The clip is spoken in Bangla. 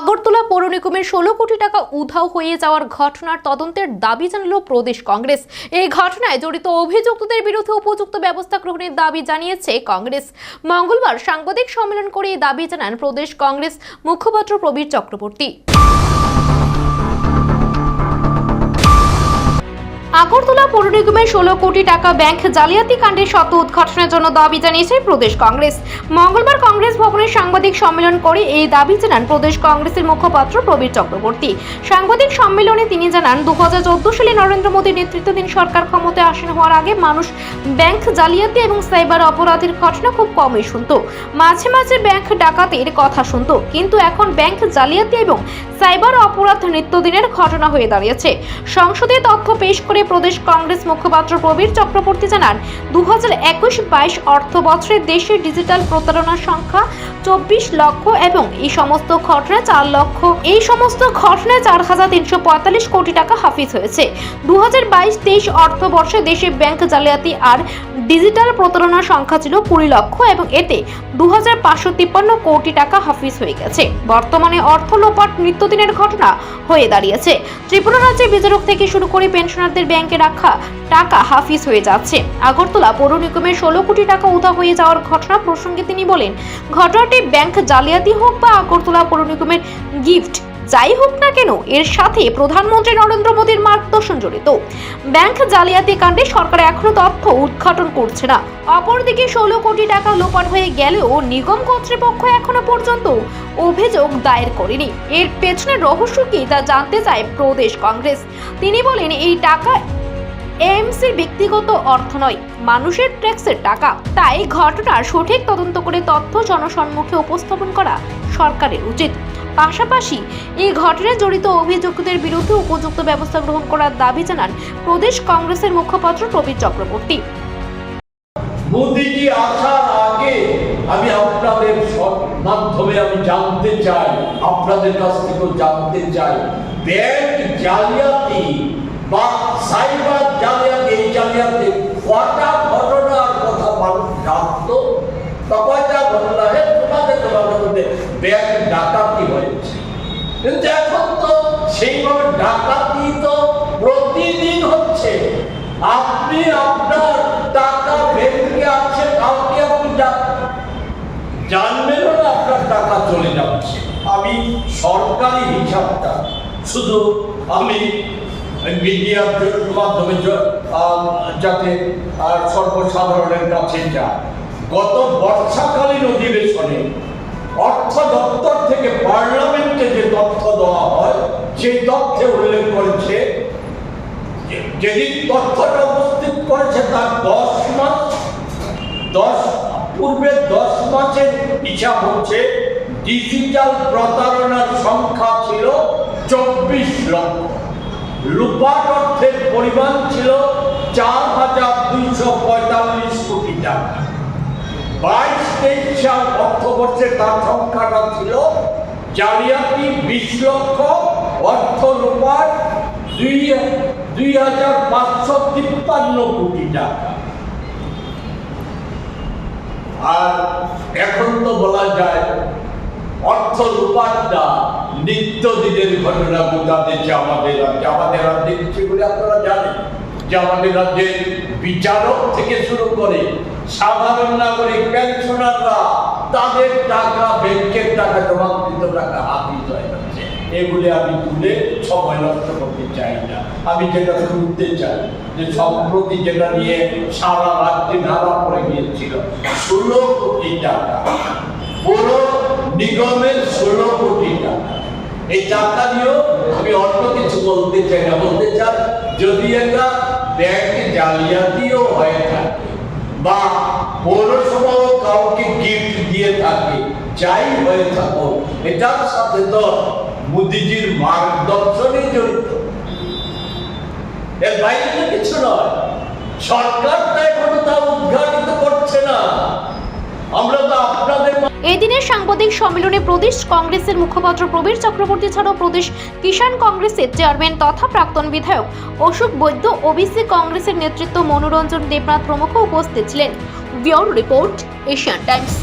আগরতলা পৌর নিগমের ষোলো কোটি টাকা উধাও হয়ে যাওয়ার ঘটনার তদন্তের দাবি জানালো প্রদেশ কংগ্রেস। এই ঘটনায় জড়িত অভিযুক্তদের বিরুদ্ধে উপযুক্ত ব্যবস্থা গ্রহণের দাবি জানিয়েছে কংগ্রেস। মঙ্গলবার সাংবাদিক সম্মেলন করে দাবি জানান প্রদেশ কংগ্রেস মুখপাত্র প্রবীর চক্রবর্তী। আগরতলা পৌর নিগমের ষোলো কোটি টাকা ব্যাংক জালিয়াতি কাণ্ডের সত্য উদ্ঘাটনের জন্য দাবি জানিয়েছে প্রদেশ কংগ্রেস। মঙ্গলবার কংগ্রেস ভবনে সাংবাদিক সম্মেলন করে এই দাবি জানান প্রদেশ কংগ্রেসের মুখপাত্র প্রবীর চক্রবর্তী। সাংবাদিক সম্মেলনে তিনি জানান দু হাজার চোদ্দ সালে নরেন্দ্র মোদীর নেতৃত্বাধীন সরকার ক্ষমতায় আসীন হওয়ার আগে মানুষ ব্যাংক জালিয়াতি এবং সাইবার অপরাধের ঘটনা খুব কমই শুনত। মাঝে মাঝে ব্যাংক ডাকাতির কথা শুনত, কিন্তু এখন ব্যাংক জালিয়াতি এবং সাইবার অপরাধ নিত্যদিনের ঘটনা হয়ে দাঁড়িয়েছে। সংসদে তথ্য পেশ করে প্রদেশ কংগ্রেস মুখপাত্র প্রবীর চক্রবর্তী জানান দু হাজার একুশ বাইশ অর্থ বছরে দেশে ডিজিটাল প্রতারণার সংখ্যা চব্বিশ লক্ষ এবং এই সমস্ত ঘটনায় চার লক্ষ। এই সমস্ত ঘটনায় চার হাজার তিনশো পঁয়তাল্লিশ কোটি টাকা হাফিজ হয়েছে। দু হাজার বাইশ তেইশ অর্থ বর্ষে দেশে ব্যাংক জালিয়াতি আর ডিজিটাল প্রতারণার সংখ্যা ছিল কুড়ি লক্ষ এবং এতে দু হাজার পাঁচশো তিপ্পান্ন কোটি টাকা হাফিজ হয়ে গেছে। বর্তমানে অর্থ লোপাট নিত্যদিনের ঘটনা হয়ে দাঁড়িয়েছে। ত্রিপুরা রাজ্যে বিচারক থেকে শুরু করে পেনশনারদের ব্যাংকে রাখা টাকা হাফিজ হয়ে যাচ্ছে। আগরতলা পৌর নিগমের ষোলো কোটি টাকা উধা হয়ে যাওয়ার ঘটনা প্রসঙ্গে তিনি বলেন, ঘটনাটি ব্যাংক জালিয়াতি হোক বা আগরতলা পৌর নিগমের গিফট যাই হোক না কেন, এর সাথে প্রধানমন্ত্রী নরেন্দ্র মোদীর মার্গদর্শন জড়িত। ব্যাংক জালিয়াতি কাণ্ডে সরকার এখনও তথ্য উদ্ঘাটন করছে না। অপরদিকে ষোলো কোটি টাকা লোপাট হয়ে গেলেও নিগম কর্তৃপক্ষ এখনও পর্যন্ত অভিযোগ দায়ের করেনি। এর পেছনে রহস্য কি তা জানতে চায় প্রদেশ কংগ্রেস। তিনি বলেন, এই টাকা এএমসির ব্যক্তিগত অর্থ নয়, মানুষের ট্যাক্সের টাকা। তাই ঘটনার সঠিক তদন্ত করে তথ্য জনসম্মুখে উপস্থাপন করা সরকারের উচিত। পাশাপাশি এই ঘটনায় জড়িত অভিযুক্তদের বিরুদ্ধে উপযুক্ত ব্যবস্থা গ্রহণ করার দাবি জানান প্রদেশ কংগ্রেসের মুখপাত্র প্রবীর চক্রবর্তী। আসার আগে আমি আপনাদের মাধ্যমে আমি জানতে চাই, আপনাদের কাছ থেকেও জানতে চাই। ব্যাংক জালিয়াতি বা সাইবার জালিয়াতি এই জালিয়াতি কটা ঘটনার কথা মানুষ জানতো বা কয়টা ঘটনা হে তোমাদের তোমাদের মধ্যে ব্যাংক ডাকাতি হয়েছে কিন্তু এখন তো সেইভাবে ডাকাতি তো প্রতিদিন হচ্ছে। আপনি আপনার টাকা ব্যাংকে আছে, কাউকে আপনি জা- জানবেনও না আপনার টাকা চলে যাচ্ছে। আমি সরকারি হিসাবটা, শুধু আমি মিডিয়ার মাধ্যমে যাতে সর্বসাধারণের কাছে যায় গত বর্ষাকালীন অধিবেশনে অর্থ তথ্য দেওয়া হয়, সেই তথ্যে উল্লেখ করেছে যে- যেদিন তথ্যটা উপস্থিত করেছে তার দশ মাস, দশ, পূর্বে দশ মাসের হিসাব হচ্ছে ডিজিটাল প্রতারণার সংখ্যা ছিল চব্বিশ লক্ষ। লুপাট অর্থের পরিমাণ ছিল চার হাজার দুইশো পঁয়তাল্লিশ কোটি টাকা। বাইশ, তেইশ সাল অর্থবর্ষে তার সংখ্যাটা ছিল জালিয়াতি বিশ লক্ষ অর্থ রূপার দুই দুই হাজার পাঁচশো তিপ্পান্ন কোটি টাকা। আর এখন তো বলা যায় অর্থ রূপারটা নিত্যদিনের ঘটনা বোঝাতেছে আমাদের রাজ্যে আমাদের রাজ্যে সেগুলি আপনারা জানেন যে আমাদের রাজ্যে বিচারক থেকে শুরু করে সাধারণ নাগরিক পেনশনাররা তাদের টাকা, ব্যাংকের টাকা জমাকৃত টাকা হাতিয়ে হয়ে যাচ্ছে এগুলি আমি তুলে সময় নষ্ট করতে চাই না। আমি যেটা শুনতে চাই, যে সম্প্রতি যেটা নিয়ে সারা রাজ্যে ধারা পড়ে গিয়েছিল, ষোলো কোটি টাকা। পুরো নিগমের ষোলো কোটি টাকা। এই টাকা নিয়েও আমি অন্য কিছু বলতে চাই না। বলতে চাই, যদি এটা ব্যাংক জালিয়াতিও হয়ে থাকে বা পৌরসভাও কাউকে গিফট দিয়ে থাকে, যাই হয়ে থাকো এটার সাথে তো মোদিজির মার্গদর্শনই জড়িত। এর বাইরে কিছু নয়। সরকার তো এখনও তা উদ্ঘাটিত করছে না। আমরা তো আপনাদের এই দিনের সাংবাদিক সম্মেলনে প্রদেশ কংগ্রেসের মুখপাত্র প্রবীর চক্রবর্তী ছাড়াও প্রদেশ কিষাণ কংগ্রেসের চেয়ারম্যান তথা প্রাক্তন বিধায়ক অশোক বৈদ্য ওবিসি কংগ্রেসের নেতৃত্ব মনোরঞ্জন দেবনাথ প্রমুখ উপস্থিত ছিলেন। Bureau report, Asian Times.